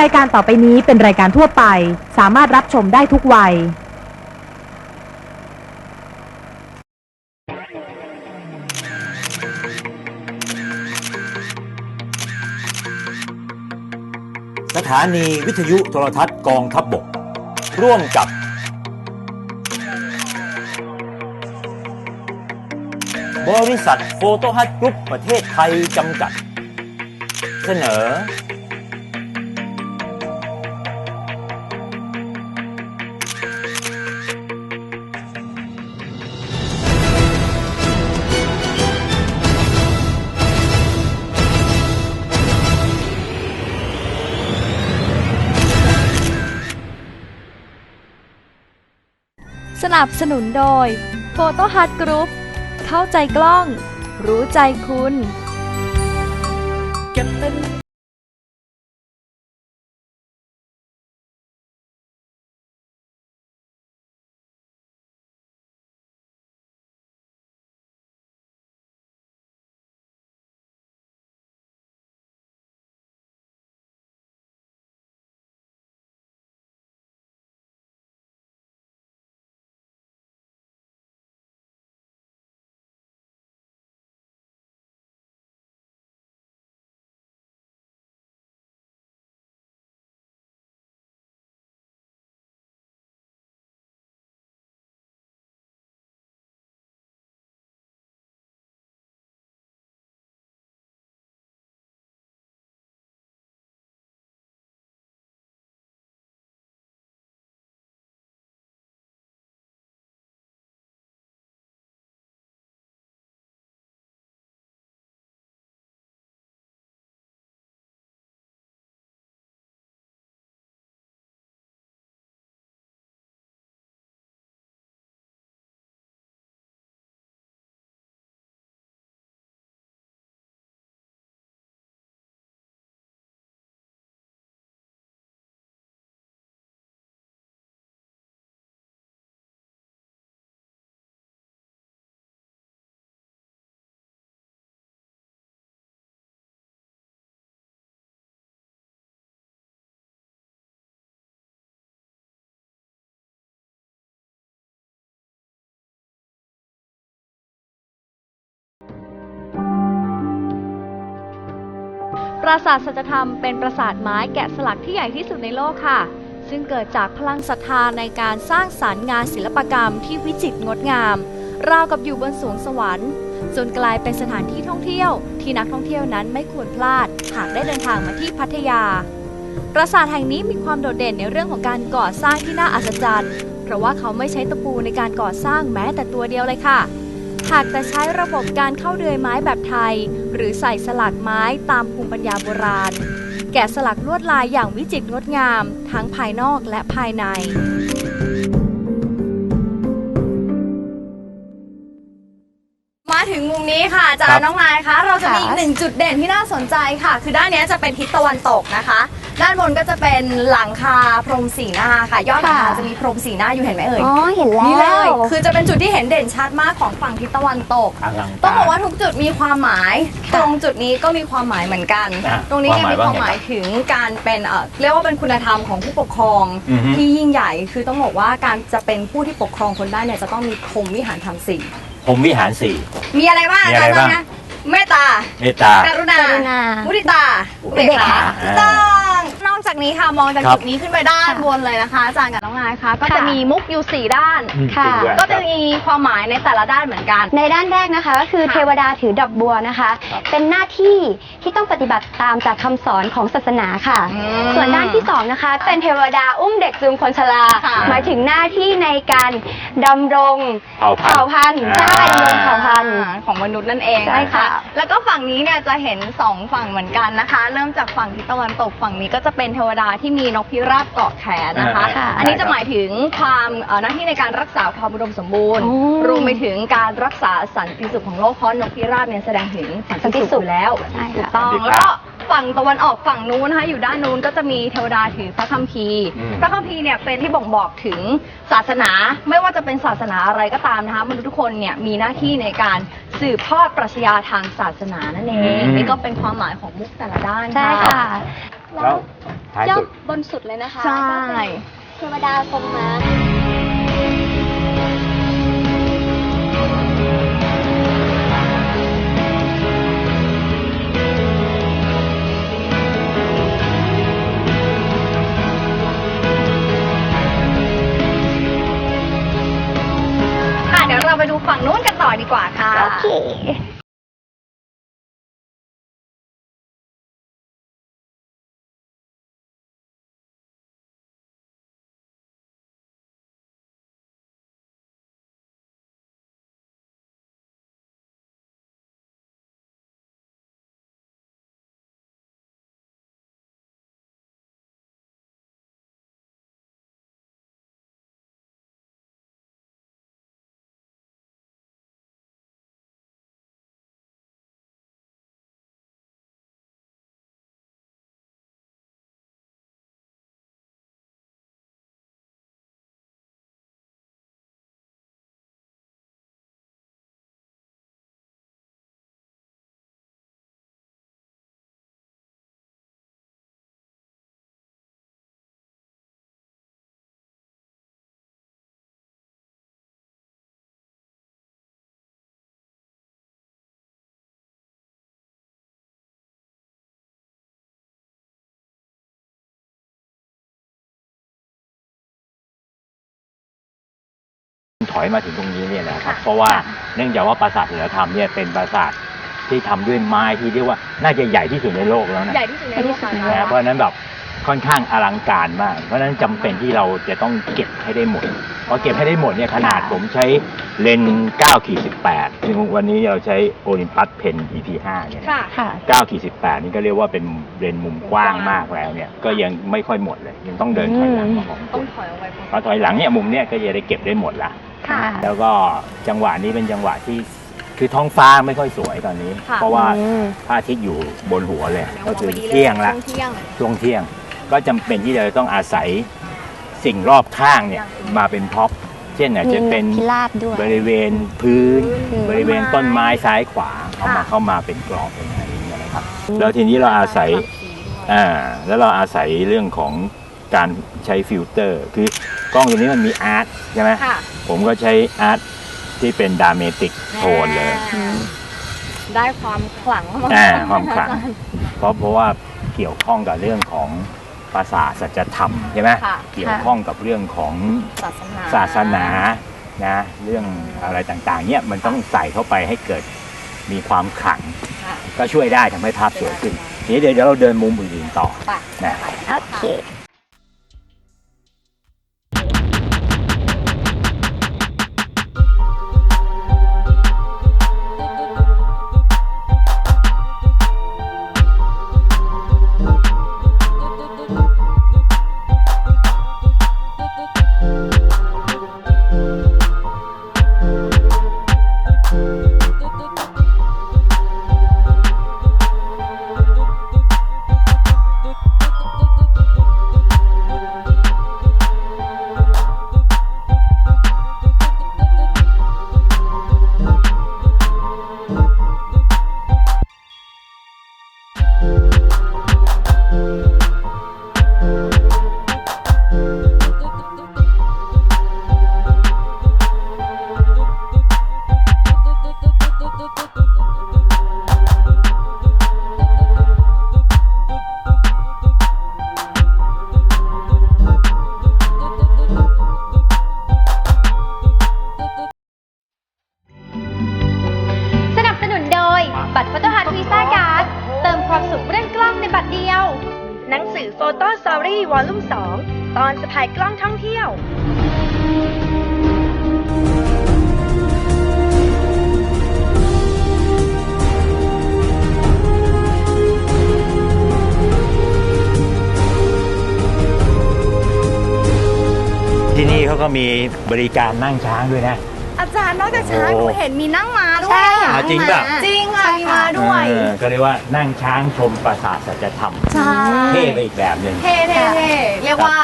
รายการต่อไปนี้เป็นรายการทั่วไป สามารถรับชมได้ทุกวัย สถานีวิทยุโทรทัศน์กองทัพบบก ร่วมกับ บริษัทโฟโตฮัทกรุ๊ปประเทศไทยจำกัด เสนอ นับสนุนโดยโฟโตฮัทกรุ๊ปเข้าใจกล้อง รู้ใจคุณ ปราสาทสัจธรรมเป็นปราสาทไม้แกะสลักที่ใหญ่ที่สุดในโลกค่ะ ซึ่งเกิดจากพลังศรัทธาในการสร้างสารรค์งานศิลปกรรมที่วิจิตรงดงาม ราวกับอยู่บนสวงสวรรค์ จนกลายเป็นสถานที่ท่องเที่ยว ที่นักท่องเที่ยวนั้นไม่ควรพลาด หากได้เดินทางมาที่พัทยา ปราสาทแห่งนี้มีความโดดเด่นในเรื่องของการก่อสร้างที่น่าอัศจรรย์ เพราะว่าเขาไม่ใช้ตะปูในการก่อสร้างแม้แต่ตัวเดียวเลยค่ะ หากแต่ใช้ระบบการเข้าเดือยไม้แบบไทย หรือใส่สลักไม้ตามภูมิปัญญาโบราณ แกะสลักลวดลายอย่างวิจิตรงดงาม ทั้งภายนอกและภายในมาถึงมุมนี้ค่ะอาจารครัย์บน้องนายคะ เราจะมีอีกค่ะหนึ่งจุดเด่นที่น่าสนใจค่ะ คือด้านเนี้ยจะเป็นทิศตะวันตกนะคะ ด้านบนก็จะเป็นหลังคาพรมสีหน้าค่ะ ยอดหลังคาค่ะ จะมีพรมสีหน้าอยู่เห็นไหมเอ่ยอ๋อเห็นแล้ว นี่เลยคือจะเป็นจุดที่เห็นเด่นชัดมากของฝั่งทิศตะวันตก อลังต้องกาบอกรว่าทุกจุดมีความหมาย ตรงจุดนี้ก็มีความหมายเหมือนกัน อะตรงนี้เนี่ยความหมายมีความหมายว่าไงถึงการเป็นเอ่อเรียกว่าเป็นคุณธรรมของผู้ปกครองอือฮึ ที่ยิ่งใหญ่ คือต้องบอกว่าการจะเป็นผู้ที่ปกครองคนได้เนี่ยจะต้องมีพรหมวิหารธรรมสี่ผมวิหารสี่ มีอะไรบ้างมีอะไรจย์บ้าง นะเมตตา เมตตากรุณากรุณามุทิตาอุอุเบเบกกขาขา ถูกต้อง Don't! นอกจากนี้ค่ะมองจากครับจุดนี้ขึ้นไปด้านค่ะบนเลยนะคะอาจารย์กับน้องนายคะก็จะค่ะ มีมุกอยู่สี่ด้าน อืมค่ะ จริงด้วย ก็จะมีความหมายในแต่ละด้านเหมือนกัน ในด้านแรกนะคะก็คือค่ะ เทวดาถือดอกบัวนะคะ ครับ เป็นหน้าที่ที่ต้องปฏิบัติตามจากคำสอนของศาสนาค่ะ อืม ส่วนด้านที่สองนะคะ เป็นเทวดาอุ้มเด็กจูงคนชราค่ะ หมายถึงหน้าที่ในการดำรงเผ่าพันธุ์เผ่าพันธุ์ใช่ดำรงเผ่าพันธุ์ อ่าของมนุษย์นั่นเองใช่ค่ะนแล้วก็ฝั่งนี้เนี่ยจะเห็นสองฝั่งเหมือนกันนะคะ เริ่มจากฝั่งทิศตะวันตกฝั่งนี้ก็จะเป็นเทวดาที่มีนกพิราบเกาะแขนนะคะค่ะอันนี้จะหมายถึงความเอ่อหน้าที่ในการรักษาความอุดมสมบูรณ์โอ้รวมไปถึงการรักษาสันติสุขของโลกเพราะนกพิราบเนี่ยแสดงถึงสันติสุขอยู่แล้วใช่ถูกค่ะต้องสันติภาพแล้วก็ฝั่งตะวันออกฝั่งนู้นนะคะอยู่ด้านนู้นก็จะมีเทวดาถือพระคัมภีร์ อืม พระคัมภีร์เนี่ยเป็นที่บ่งบอกถึงศาสนาไม่ว่าจะเป็นศาสนาอะไรก็ตามนะคะมนุษย์ทุกคนเนี่ยมีหน้าที่ในการสืบทอดปรัชญาทางศาสนานั่นเองอืม นี่ก็เป็นความหมายของมุกแต่ละด้าน ใช่ค่ะ แล้วท้ายยอสุดดบนสุดเลยนะคะใช่เทวดาทรงม้า ค่ะ เดี๋ยวเราไปดูฝั่งนู้นกันต่อดีกว่าค่ะ โอเค ถอยมาถึงตรงนี้เนี่ยนะครับ เพราะว่าเนื่องจากว่าปราสาทศิลธรรมเนี่ยเป็นปราสาทที่ทำด้วยไม้ที่เรียกว่าน่าจะใหญ่ที่สุดในโลกแล้วนะใหญ่ที่สุดในโลกค่ะนะเพราะฉะนั้นแบบค่อนข้างอลังการมาก เพราะฉะนั้นจำเป็นที่เราจะต้องเก็บให้ได้หมดพอเก็บให้ได้หมดเนี่ยขนาดผมใช้เลนส์9ขีด18ซึ่งวันนี้เราใช้โอลิมปัสเพน EP 5เนี่ยนะค่ะค่ะ9ขีด18 นี่ก็เรียกว่าเป็นเลนส์มุมกว้างมากแล้วเนี่ยก็ยังไม่ค่อยหมดเลย ยังต้องเดินถอยหลังมาของต้องถอยออกไปพอถอยหลังเนี่ยมุมเนี่ยก็จะได้เก็บได้หมดละ ค่ะ แล้วก็จังหวะนี้เป็นจังหวะที่คือท้องฟ้าไม่ค่อยสวยตอนนี้ ค่ะ เพราะว่าอืม พระอาทิตย์อยู่บนหัวเลยเดี๋ยวก็คือมองไปดีเที่ยงละช่วเที่ยง ช่วงเที่ยงก็จำเป็นที่เราจะต้องอาศัยสิ่งรอบข้างเนี่ยมาเป็นพ็อปเช่นอาจจะเป็นพิราบด้วย บริเวณพื้นอืมบริเวณต้นไม้ซ้ายขวาเข้ามาค่ะ เข้ามาเป็นกรอบเป็นอะไรอย่างเงี้ยนะครับแล้วทีนี้เราอาศัยอ่าแล้วเราอาศัยเรื่องของการใช้ฟิลเตอร์ คือ กล้องตัวนี้มันมีอาร์ตใช่ไหมค่ะผมก็ใช้อาร์ตที่เป็นดาเมติกโทนเลย อ่าได้ความขลังมากอ่าความขลังเพราะเพราะว่าเกี่ยวข้องกับเรื่องของภาษาสัจธรรมใช่ไหมค่ะ เกี่ยวข้องกับเรื่องของศาสนา ศาสนานะเรื่องอะไรต่างๆเนี่ยมันต้องใส่เข้าไปให้เกิดมีความขลัง ค่ะ ก็ช่วยได้ทำให้ภาพสวยขึ้นทีนี้เดี๋ยวเดี๋ยวเราเดินมุมอื่นๆต่อไปนะ โอเค Story Volume 2ตอนสะพายกล้องท่องเที่ยว ที่นี่เขาก็มีบริการนั่งช้างด้วยนะ อาจารย์นอกจากช้างหโอ้นูโหเห็นมีนั่งม้าด้วยใช่อะอะจริงป่ะ จริงค่ะมีม้าด้วย เออก็เรียกว่านั่งช้างชมปราสาทสัจธรรมใช่ เท่ไปอีกแบบหนึ่ง เท่เท่เท่เรียกว่า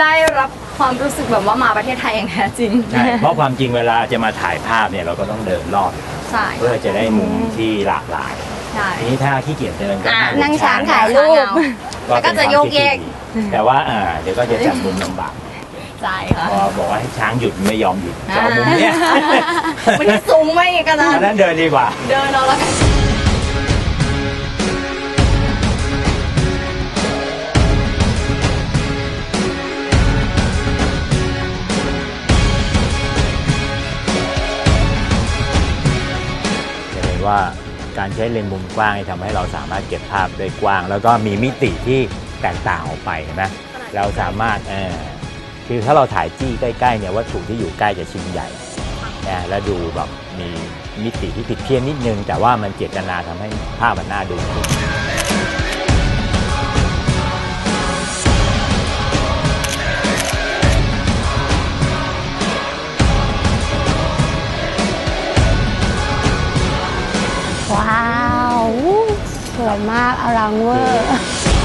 ได้รับความรู้สึกแบบว่ามาประเทศไทยอย่างแท้จริงใช่เพราะความจริงเวลาจะมาถ่ายภาพเนี่ยเราก็ต้องเดินรอบ ใช่เพื่อจะได้มุมที่หลากหลายใช่ ทีนี้ถ้าขี้เกียจเดินก็อะบนั่งช้างถ่ายรูปแล้วก็จะโยกเยกนแต่ว่าอ่าเดี๋ยวก็จะจับมุมลำบาก ใช่ค่ะพอบอกว่าให้ช้างหยุดไม่ยอมหยุดจะเอามุมเนี้ยมันจะสูงไหมอีกกันนะอันนั้นเดินดีกว่า เดินเอาแล้วกันจะเห็นว่าการใช้เลนส์มุมกว้างทำให้เราสามารถเก็บภาพได้กว้าง แล้วก็มีมิติที่แตกต่างออกไปนะเราสามารถเออ คือถ้าเราถ่ายจี้ใกล้ๆเนี่ยวัตถุที่อยู่ใกล้จะชิ้นใหญ่นะแล้วดูแบบมีมิติที่ผิดเพี้ยนนิดนึง แต่ว่ามันเจตนาทำให้ภาพมันน่าดูว้าว สวยมากอลังเวอร์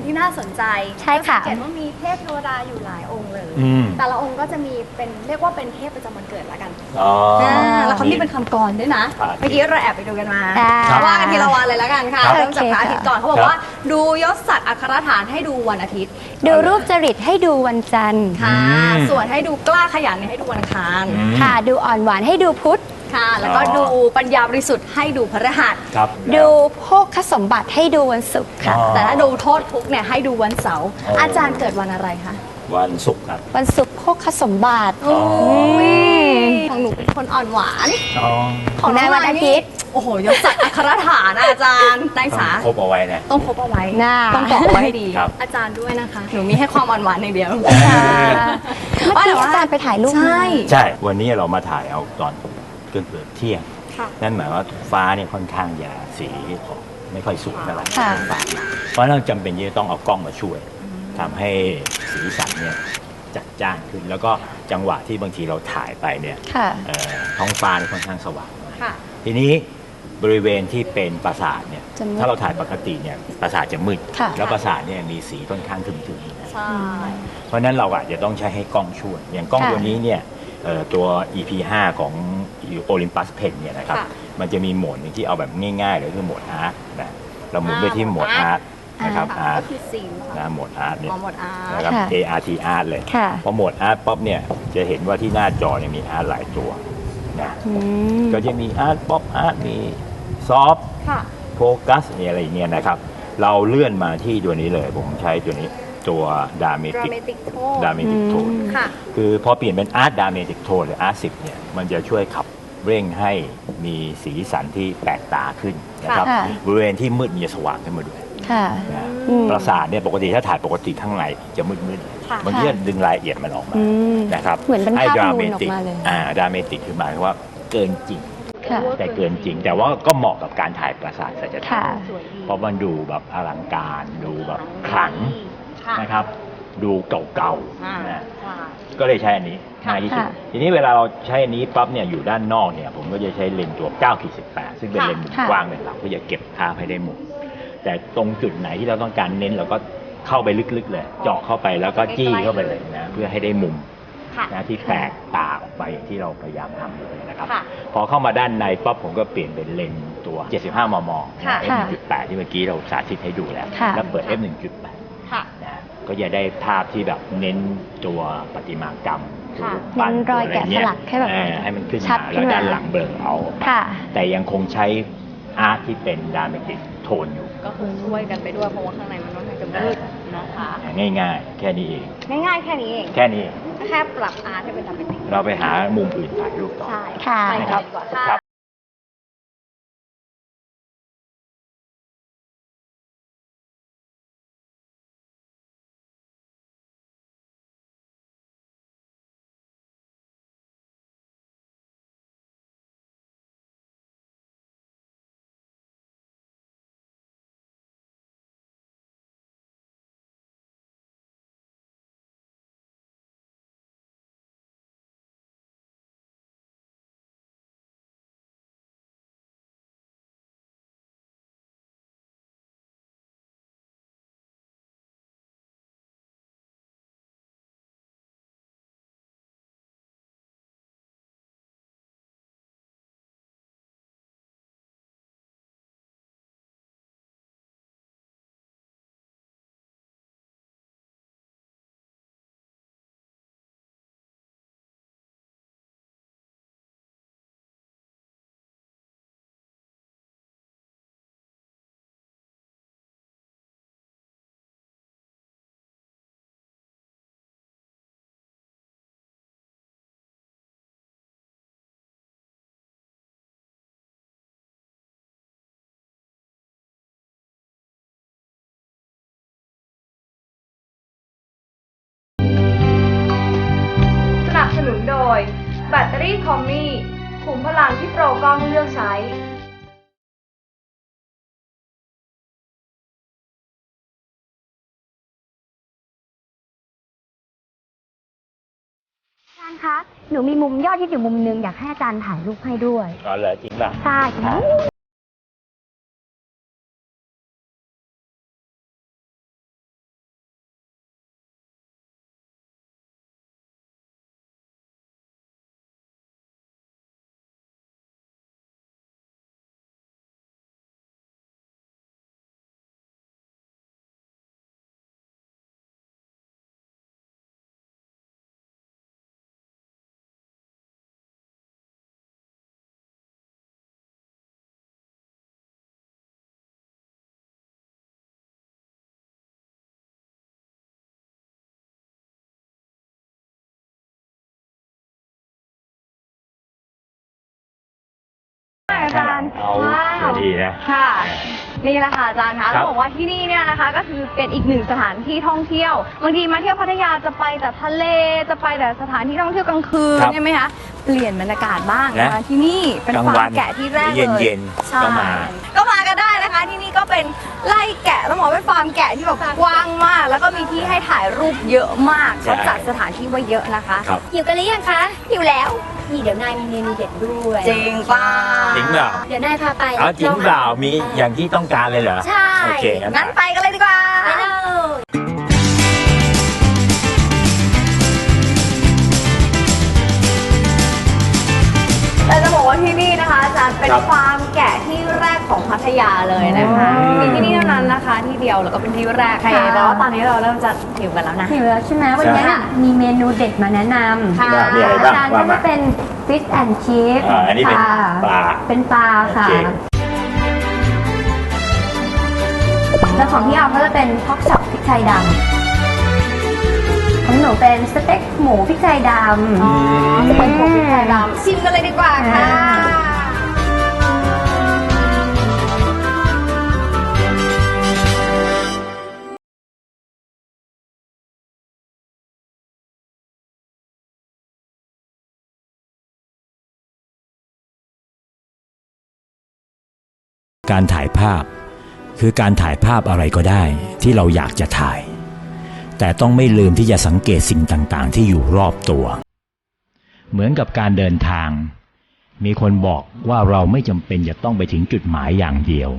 มุมที่น่าสนใจใช่ค่ะสังเกตว่ามีเทพเทวดาอยู่หลายองค์เลย อืม แต่ละองค์ก็จะมีเป็นเรียกว่าเป็นเทพประจำวันเกิดละกันอ๋ออแล้วเขามีเป็นคำกรด้วยนะครับเมื่อกี้เราแอบไปดูกันมาได้ว่ากันทีละวันเลยแล้วกันค่ะครับ เริ่มจากพระอาทิตย์ก่อนเขาบอครักบว่าดูยศสัตว์อัครฐานให้ดูวันอาทิตย์ดูรูปจริตให้ดูวันจันทร์ค่ะ อืม ส่วนให้ดูกล้าขยันให้ดูวันอังคารอืมค่ะ ดูอ่อนหวานให้ดูพุธ ค่ะ แล้วก็อ๋อดูปัญญาบริสุทธิ์ให้ดูพฤหัส ครับดูโภคสมบัติให้ดูวันศุกร์ค่ะ อ๋อ แต่ถ้าดูโทษทุกข์เนี่ยให้ดูวันเสาร์อ๋ออ อาจารย์เกิดวันอะไรคะวันศุกร์ครับวันศุกร์โภคสมบัติอ๋อของหนูเป็นคนอ่อนหวานอ๋อของนายวันอาทิตย์ โอ้โหยศสัตว์อัครฐานอะอาจารย์ได้สา ครบเอาไว้นะ ต้องพบเอาไว้น่า ต้องเกาะเอาไว้ให้ดี ครับ อาจารย์ด้วยนะคะ หนูมีให้ความอ่อนหวานอย่างเดียว ค่ะเมื่อกี้อาจารย์ไปถ่ายรูปมา ใช่ ใช่ วันนี้เรามาถ่ายเอาตอน เกินเกือบเที่ยง ค่ะ นั่นหมายว่าฟ้าเนี่ยค่อนข้างจะสีออกไม่ค่อยสวยเท่าไหร่ค่ะ ฟ้าเพราะฉะนั้นเราจำเป็นที่จะต้องเอากล้องมาช่วยทำให้สีสันเนี่ยจัดจ้านขึ้น แล้วก็จังหวะที่บางทีเราถ่ายไปเนี่ยค่ะ เอ่อท้องฟ้าเนี่ยค่อนข้างสว่าง ค่ะ ทีนี้บริเวณที่เป็นปราสาทเนี่ยจะมืดถ้าเราถ่ายปกติเนี่ยปราสาทจะมืด ค่ะ แล้วปราสาทเนี่ยมีสีค่อนข้างถึงๆ ใช่ เพราะฉะนั้นเราอาจจะต้องใช้ให้กล้องช่วยอย่างกล้องค่ะตัวนี้เนี่ยเอ่อ ตัว EP 5 ของ Olympus Pen เนี่ยนะครับ ค่ะ มันจะมีโหมดหนึงที่เอาแบบง่ายๆเลยคือโหมดอาร์ตนะเราหมุนไปที่โหมดอ่าอาร์ตนะครับค่ะอาร์ตก็คือสีมนะโหมดอาร์ตเนี่ยมองหมดอาร์ต นะครับ ค่ะ ART art เลย ค่ะพอโหมดอาร์ตป๊อปเนี่ยจะเห็นว่าที่หน้าจอเนี่ยมีอาร์ตหลายตัวนะอืม ก็จะมีอาร์ตป๊อปอาร์ตมีซอฟค่ะ โฟกัสอะไรอย่างเงี้ยนะครับ เราเลื่อนมาที่ตัวนี้เลย ผมใช้ตัวนี้ ตัวดาเมติก dramatic โทดาเมติกโทน ค่ะ คือพอเปลี่ยนเป็นอาร์ตดาเมติกโทนหรืออาร์ตสิเนี่ยมันจะช่วยขับเร่งให้มีสีสันที่แปลกตาขึ้นนะครับค่ะ บริเวณที่มืดมีจะสว่างขึ้นมาด้วยค่ะ นะอืม ปราสาทเนี่ยปกติถ้าถ่ายปกติข้างในจะมืดมืดๆค่ะบางทีจะดึงรายละเอียดมันออกมาอืม นะครับเหมือนเป็นให้ภาพดรานูเมนออติกกมาเลย อ่าดราเมติกคือหมายความว่าเกินจริง ค่ะ แต่เกินจริง แต่ว่าก็เหมาะกับการถ่ายปราสาทสัจธรรค่ะ มเพราะมันดูแบบอลังการดูแบบขลัง ค่ะนะครับ ดูเก่าอ่าๆนะใช่ก็เลยใช้อันนี้ค่ะง่ายที่สุดค่ะทีนี้เวลาเราใช้อันนี้ปั๊บเนี่ยอยู่ด้านนอกเนี่ยผมก็จะใช้เลนส์ตัว9ขีด18ซึ่งเป็นค่ะ เลนส์มุมค่ะ กว้างเป็นหลักเพื่อจะเก็บภาพให้ได้หมดแต่ตรงจุดไหนที่เราต้องการเน้นเราก็เข้าไปลึกๆเลย เจาะเข้าไปแล้วก็จี้เข้าไปเลยนะเพื่อให้ได้มุม ค่ะ นะที่แปลกตาออกไปอย่างที่เราพยายามทำเลยนะครับ ค่ะพอเข้ามาด้านในปั๊บผมก็เปลี่ยนเป็นเลนส์ตัว 75 มม ค่ะ f 1.8ที่เมื่อกี้เราสาธิตให้ดูแล้ว ค่ะ แล้วเปิด f 1.8ค่ะ นะ ก็จะได้ภาพที่แบบเน้นตัวประติมากรรมค่ะปั้เน้นรอยแกะะไเงี้สลักให้แบบเออให้มันขึ้นชัมาดขึ้แล้วนมาด้านหลังเบลอเอาค่ะแต่ยังคงใช้อาร์ตที่เป็นดาเมติกโทนอยู่ ก็คือช่วยกันไปด้วยเพราะว่าข้างในมันค่อนข้างจะมืดนะคะง่ายๆ แค่นี้เอง ง่ายๆ แค่นี้เองแค่นี้เองแค่ปรับอาร์ตให้เป็นดรามาติกเราไปหามุมอื่นถ่ายรูปต่อใช่ค่ะไปนะกัครันบ ดีกว่าครัค่ะบคอมมี่ขุมพลังที่โปรกล้องเลือกใช้อาจารย์คะ หนูมีมุมยอดที่อยู่มุมนึงอยากให้อาจารย์ถ่ายรูปให้ด้วยอ๋อเหรอจริงป่ะ ใช่ ค่ะอาจารย์เอาว้าวดีนะ ค่ะ นี่แหละค่ะอาจารย์คะครัต้อบงบอกว่าที่นี่เนี่ยนะคะ ก็คือเป็นอีกหนึ่งสถานที่ท่องเที่ยวบางทีมาเที่ยวพัทยาจะไปแต่ทะเลจะไปแต่สถานที่ท่องเที่ยวกลางคืนครับใช่ไหมคะเปลี่ยนบรรยากาศบ้างนะมาที่นี่เป็นกลางฟาวัร์นมแกะที่แรกหรือเลยเย็นๆใช่ก็มาก็มากัน เป็นไล่แกะต้องบอกว่าเป็นฟาร์มแกะที่แบบกว้างมาก แล้วก็มีที่ให้ถ่ายรูปเยอะมากใช่ เขาจัดสถานที่ไว้เยอะนะคะครับ หิวกันหรือยังคะหิวแล้ว นี่เดี๋ยวนายมีเมนูเด็ดด้วยจริงป่ะจริงเปล่าเดี๋ยวนายพาไปเอาจริงเปล่ามีอย่างที่ต้องการเลยเหรอ ใช่โอเคงั้นไปกันเลยดีกว่า ไปเลยแต่จะบอกว่าที่นี่นะคะอาจารย์เป็นครับฟาร์มแกะที่ แรกของพัทยาเลยนะคะอืมมีที่นี่เท่านั้นนะคะที่เดียวแล้วก็เป็นที่แรกค่ะ แต่ว่าตอนนี้เราเริ่มจะหิวกันแล้วนะ หิวแล้วใช่ไหมวันนี้ใช่มีเมนูเด็ดมาแนะนำค่ะมีอะไรบ้างอาจารย์ว่าก็มาจะเป็น fish and chips อ่าอันนี้เป็นค่ะปลา เป็นปลาค่ะ โอเค แล้วของพี่เอาก็จะเป็นพอกช็อปพริกไทยดำของหนูเป็นสเต็กหมูพริกไทยดำ อ๋อจะเป็นพวกพริกไทยดำ ชิมกันเลยดีกว่าค่ะ อ่ การถ่ายภาพ คือการถ่ายภาพอะไรก็ได้ที่เราอยากจะถ่าย แต่ต้องไม่ลืมที่จะสังเกตสิ่งต่างๆ ที่อยู่รอบตัว เหมือนกับการเดินทาง มีคนบอกว่าเราไม่จำเป็นจะต้องไปถึงจุดหมายอย่างเดียว